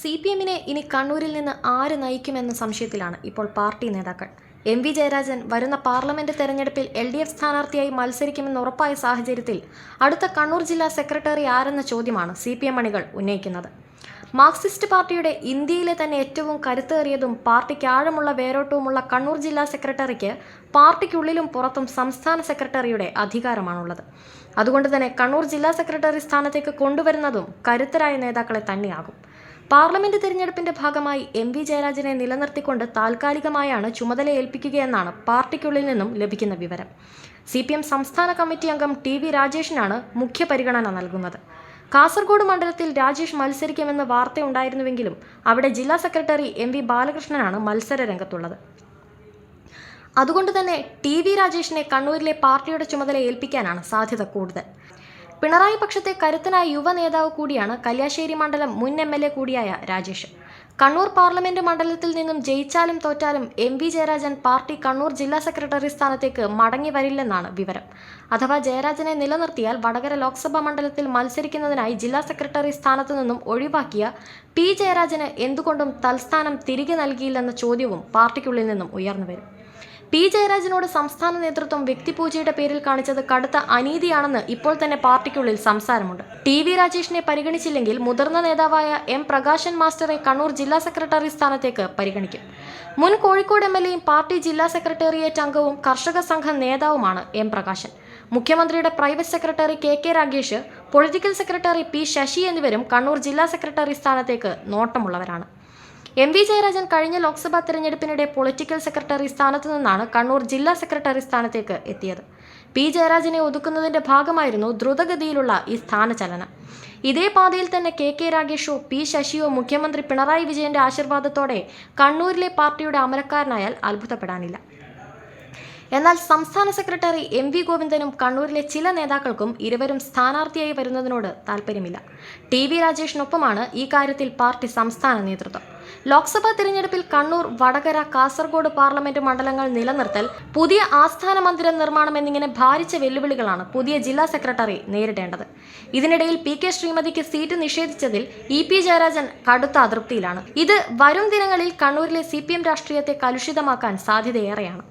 C P എമ്മിനെ ഇനി കണ്ണൂരിൽ നിന്ന് ആര് നയിക്കുമെന്ന സംശയത്തിലാണ് ഇപ്പോൾ പാർട്ടി നേതാക്കൾ. എം വി ജയരാജൻ വരുന്ന പാർലമെന്റ് തെരഞ്ഞെടുപ്പിൽ എൽ ഡി എഫ് സ്ഥാനാർത്ഥിയായി മത്സരിക്കുമെന്ന് ഉറപ്പായ സാഹചര്യത്തിൽ അടുത്ത കണ്ണൂർ ജില്ലാ സെക്രട്ടറി ആരെന്ന ചോദ്യമാണ് സി പി എം അണികൾ ഉന്നയിക്കുന്നത്. മാർക്സിസ്റ്റ് പാർട്ടിയുടെ ഇന്ത്യയിലെ തന്നെ ഏറ്റവും കരുത്തേറിയതും പാർട്ടിക്ക് ആഴമുള്ള വേരോട്ടവുമുള്ള കണ്ണൂർ ജില്ലാ സെക്രട്ടറിക്ക് പാർട്ടിക്കുള്ളിലും പുറത്തും സംസ്ഥാന സെക്രട്ടറിയുടെ അധികാരമാണുള്ളത്. അതുകൊണ്ട് തന്നെ കണ്ണൂർ ജില്ലാ സെക്രട്ടറി സ്ഥാനത്തേക്ക് കൊണ്ടുവരുന്നതും കരുത്തരായ നേതാക്കളെ തന്നെയാകും. പാർലമെന്റ് തിരഞ്ഞെടുപ്പിന്റെ ഭാഗമായി എം വി ജയരാജനെ നിലനിർത്തിക്കൊണ്ട് താൽക്കാലികമായാണ് ചുമതല ഏൽപ്പിക്കുകയെന്നാണ് പാർട്ടിക്കുള്ളിൽ നിന്നും ലഭിക്കുന്ന വിവരം. സി പി എം സംസ്ഥാന കമ്മിറ്റി അംഗം ടി വി രാജേഷിനാണ് മുഖ്യ പരിഗണന നൽകുന്നത്. കാസർഗോഡ് മണ്ഡലത്തിൽ രാജേഷ് മത്സരിക്കുമെന്ന് വാർത്തയുണ്ടായിരുന്നുവെങ്കിലും അവിടെ ജില്ലാ സെക്രട്ടറി എം വി ബാലകൃഷ്ണനാണ് മത്സര രംഗത്തുള്ളത്. അതുകൊണ്ട് തന്നെ ടി വി രാജേഷിനെ കണ്ണൂരിലെ പാർട്ടിയുടെ ചുമതല ഏൽപ്പിക്കാനാണ് സാധ്യത കൂടുതൽ. പിണറായി പക്ഷത്തെ കരുത്തനായ യുവ നേതാവ് കൂടിയാണ് കല്യാശ്ശേരി മണ്ഡലം മുൻ എം എൽ എ കൂടിയായ രാജേഷ്. കണ്ണൂർ പാർലമെന്റ് മണ്ഡലത്തിൽ നിന്നും ജയിച്ചാലും തോറ്റാലും M V Jayarajan party Kannur ജില്ലാ സെക്രട്ടറി സ്ഥാനത്തേക്ക് മടങ്ങി വരില്ലെന്നാണ് വിവരം. അഥവാ ജയരാജനെ നിലനിർത്തിയാൽ വടകര ലോക്സഭാ മണ്ഡലത്തിൽ മത്സരിക്കുന്നതിനായി ജില്ലാ സെക്രട്ടറി സ്ഥാനത്തു നിന്നും ഒഴിവാക്കിയ പി ജയരാജന് എന്തുകൊണ്ടും തൽസ്ഥാനം തിരികെ നൽകിയില്ലെന്ന ചോദ്യവും പാർട്ടിക്കുള്ളിൽ നിന്നും ഉയർന്നുവരും പി ജയരാജനോട് സംസ്ഥാന നേതൃത്വം വ്യക്തിപൂജയുടെ പേരിൽ കാണിച്ചത് കടുത്ത അനീതിയാണെന്ന് ഇപ്പോൾ തന്നെ പാർട്ടിക്കുള്ളിൽ സംസാരമുണ്ട്. ടി വി രാജേഷിനെ പരിഗണിച്ചില്ലെങ്കിൽ മുതിർന്ന നേതാവായ എം പ്രകാശൻ മാസ്റ്ററെ കണ്ണൂർ ജില്ലാ സെക്രട്ടറി സ്ഥാനത്തേക്ക് പരിഗണിക്കും. മുൻ കോഴിക്കോട് എം എൽ എയും പാർട്ടി ജില്ലാ സെക്രട്ടേറിയറ്റ് അംഗവും കർഷക സംഘം നേതാവുമാണ് എം പ്രകാശൻ. മുഖ്യമന്ത്രിയുടെ private secretary K K Ragesh political secretary P Sasi എന്നിവരും കണ്ണൂർ ജില്ലാ സെക്രട്ടറി സ്ഥാനത്തേക്ക് നോട്ടമുള്ളവരാണ്. എം വി ജയരാജൻ കഴിഞ്ഞ ലോക്സഭാ തെരഞ്ഞെടുപ്പിനിടെ പൊളിറ്റിക്കൽ സെക്രട്ടറി സ്ഥാനത്തു നിന്നാണ് കണ്ണൂർ ജില്ലാ സെക്രട്ടറി സ്ഥാനത്തേക്ക് എത്തിയത്. പി ജയരാജനെ ഒതുക്കുന്നതിന്റെ ഭാഗമായിരുന്നു ദ്രുതഗതിയിലുള്ള ഈ സ്ഥാനചലനം. ഇതേ പാതയിൽ തന്നെ കെ കെ രാഗേഷോ പി ശശിയോ മുഖ്യമന്ത്രി പിണറായി വിജയന്റെ ആശീർവാദത്തോടെ കണ്ണൂരിലെ പാർട്ടിയുടെ അമരക്കാരനായാൽ അത്ഭുതപ്പെടാനില്ല. എന്നാൽ സംസ്ഥാന സെക്രട്ടറി എം വി ഗോവിന്ദനും കണ്ണൂരിലെ ചില നേതാക്കൾക്കും ഇരുവരും സ്ഥാനാർത്ഥിയായി വരുന്നതിനോട് താല്പര്യമില്ല ടി വി രാജേഷിനൊപ്പമാണ് ഈ കാര്യത്തിൽ പാർട്ടി സംസ്ഥാന നേതൃത്വം. ലോക്സഭാ തിരഞ്ഞെടുപ്പിൽ കണ്ണൂർ വടകര കാസർഗോഡ് പാർലമെന്റ് മണ്ഡലങ്ങൾ നിലനിർത്തൽ പുതിയ ആസ്ഥാന മന്ദിരം നിർമ്മാണം എന്നിങ്ങനെ ഭാരിച്ച വെല്ലുവിളികളാണ് പുതിയ ജില്ലാ സെക്രട്ടറി നേരിടേണ്ടത്. ഇതിനിടയിൽ പി കെ ശ്രീമതിക്ക് സീറ്റ് നിഷേധിച്ചതിൽ ഇ പി ജയരാജൻ കടുത്ത അതൃപ്തിയിലാണ്. ഇത് വരും ദിനങ്ങളിൽ കണ്ണൂരിലെ സി രാഷ്ട്രീയത്തെ കലുഷിതമാക്കാൻ സാധ്യതയേറെയാണ്.